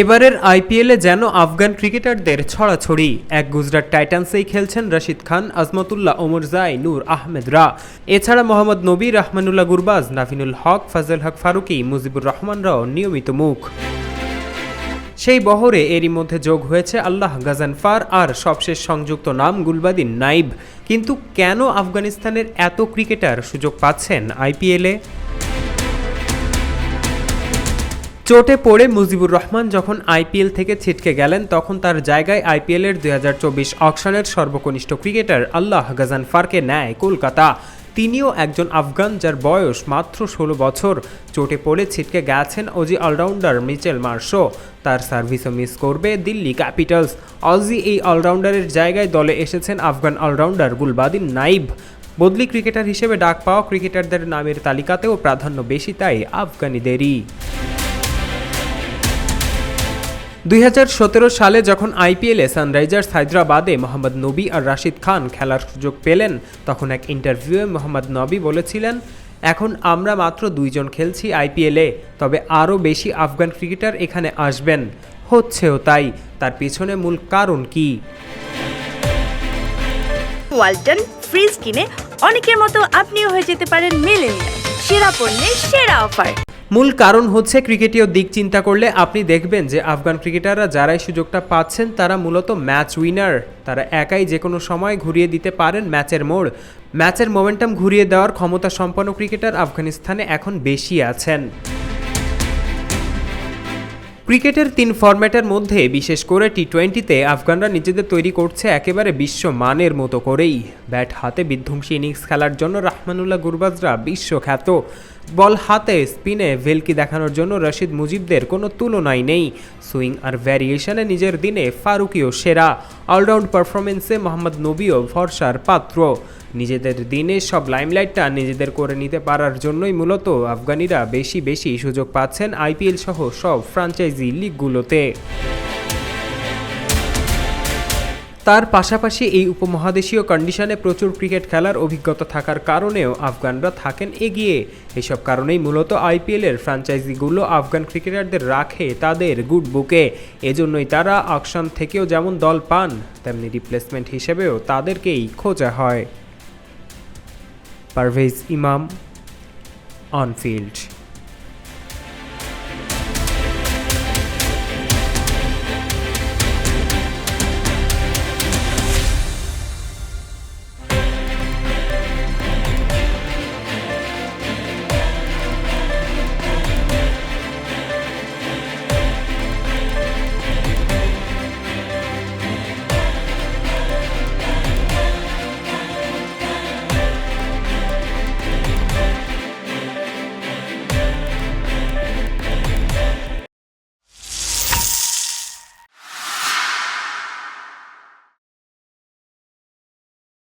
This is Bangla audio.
এবারের আইপিএলে যেন আফগান ক্রিকেটারদের ছড়াছড়ি। এক গুজরাট টাইটান্সেই খেলছেন রশিদ খান, আজমতুল্লাহ ওমরজাই নূর আহমেদরা এছাড়া মোহাম্মদ নবী রহমানুল্লাহ গুরবাজ, নাফিনুল হক, ফাজল হক ফারুকি, মুজিবুর রহমানরাও নিয়মিত মুখ। সেই বহরে এরই মধ্যে যোগ হয়েছে আল্লাহ গাজানফার আর সবশেষ সংযুক্ত নাম গুলবাদিন নাইব। কিন্তু কেন আফগানিস্তানের এত ক্রিকেটার সুযোগ পাচ্ছেন আইপিএলে চোটে পড়ে মুজিবুর রহমান যখন আইপিএল থেকে ছিটকে গেলেন, তখন তার জায়গায় আইপিএলের দুই হাজার চব্বিশ অকশনের সর্বকনিষ্ঠ ক্রিকেটার আল্লাহ গাজানফারকে নেয় কলকাতা। তিনিও একজন আফগান যার বয়স মাত্র ষোলো বছর। চোটে পড়ে ছিটকে গেছেন অজি অলরাউন্ডার মিচেল মার্শো। তার সার্ভিসও মিস করবে দিল্লি ক্যাপিটালস। অজি এই অলরাউন্ডারের জায়গায় দলে এসেছেন আফগান অলরাউন্ডার গুলবাদিন নাইব। বদলি ক্রিকেটার হিসেবে ডাক পাওয়া ক্রিকেটারদের নামের তালিকাতেও প্রাধান্য বেশি তাই আফগানিদেরই। দুই হাজার সতেরো সালে যখন আইপিএলে সানরাইজার্স হায়দ্রাবাদে মোহাম্মদ নবী আর রাশিদ খান খেলার সুযোগ পেলেন, তখন এক ইন্টারভিউয়ে মোহাম্মদ নবী বলেছিলেন, এখন আমরা মাত্র দুইজন খেলছি আইপিএলে, তবে আরও বেশি আফগান ক্রিকেটার এখানে আসবেন। হচ্ছেও তাই, তার পিছনে মূল কারণ কি? ওয়ালটন ফ্রিজ কিনে অনেকের মতো আপনিও হয়ে যেতে পারেন মিলেনিয়াল। সেরা পণ্যের সেরা অফার। মূল কারণ হচ্ছে ক্রিকেটীয় দিক চিন্তা করলে আপনি দেখবেন যে আফগান ক্রিকেটাররা যারাই সুযোগটা পাচ্ছেন, তারা মূলত ম্যাচ উইনার। তারা একাই যে কোনো সময় ঘুরিয়ে দিতে পারেন ম্যাচের মোড়। ম্যাচের মোমেন্টাম ঘুরিয়ে দেওয়ার ক্ষমতা সম্পন্ন ক্রিকেটার আফগানিস্তানে এখন বেশি আছেন। ক্রিকেটের তিন ফরম্যাটের মধ্যে, বিশেষ করে টি টোয়েন্টিতে আফগানরা নিজেদের তৈরি করছে একেবারে বিশ্বমানের মতো করেই। ব্যাট হাতে বিধ্বংসী ইনিংস খেলার জন্য রাহমানুল্লাহ গুরবাজরা বিশ্বখ্যাত। বল হাতে, স্পিনে ভেলকি দেখানোর জন্য রশিদ মুজিবদের কোনো তুলনাই নেই। সুইং আর ভ্যারিয়েশনে নিজের দিনে ফারুকিও সেরা। অলরাউন্ড পারফরমেন্সে মোহাম্মদ নবীও ভরসার পাত্র। নিজেদের দিনে সব লাইমলাইটটা নিজেদের করে নিতে পারার জন্যই মূলত আফগানিরা বেশি বেশি সুযোগ পাচ্ছেন আইপিএল সহ সব ফ্রাঞ্চাইজি লিগগুলোতে। তার পাশাপাশি এই উপমহাদেশীয় কন্ডিশনে প্রচুর ক্রিকেট খেলার অভিজ্ঞতা থাকার কারণেও আফগানরা থাকেন এগিয়ে। এসব কারণেই মূলত আইপিএলের ফ্র্যাঞ্চাইজিগুলো আফগান ক্রিকেটারদের রাখে তাদের গুড বুকে এজন্যই তারা আকশান থেকেও যেমন দল পান, তেমনি রিপ্লেসমেন্ট হিসেবেও তাদেরকেই খোঁজা হয়। পারভেজ ইমাম অনফিল্ড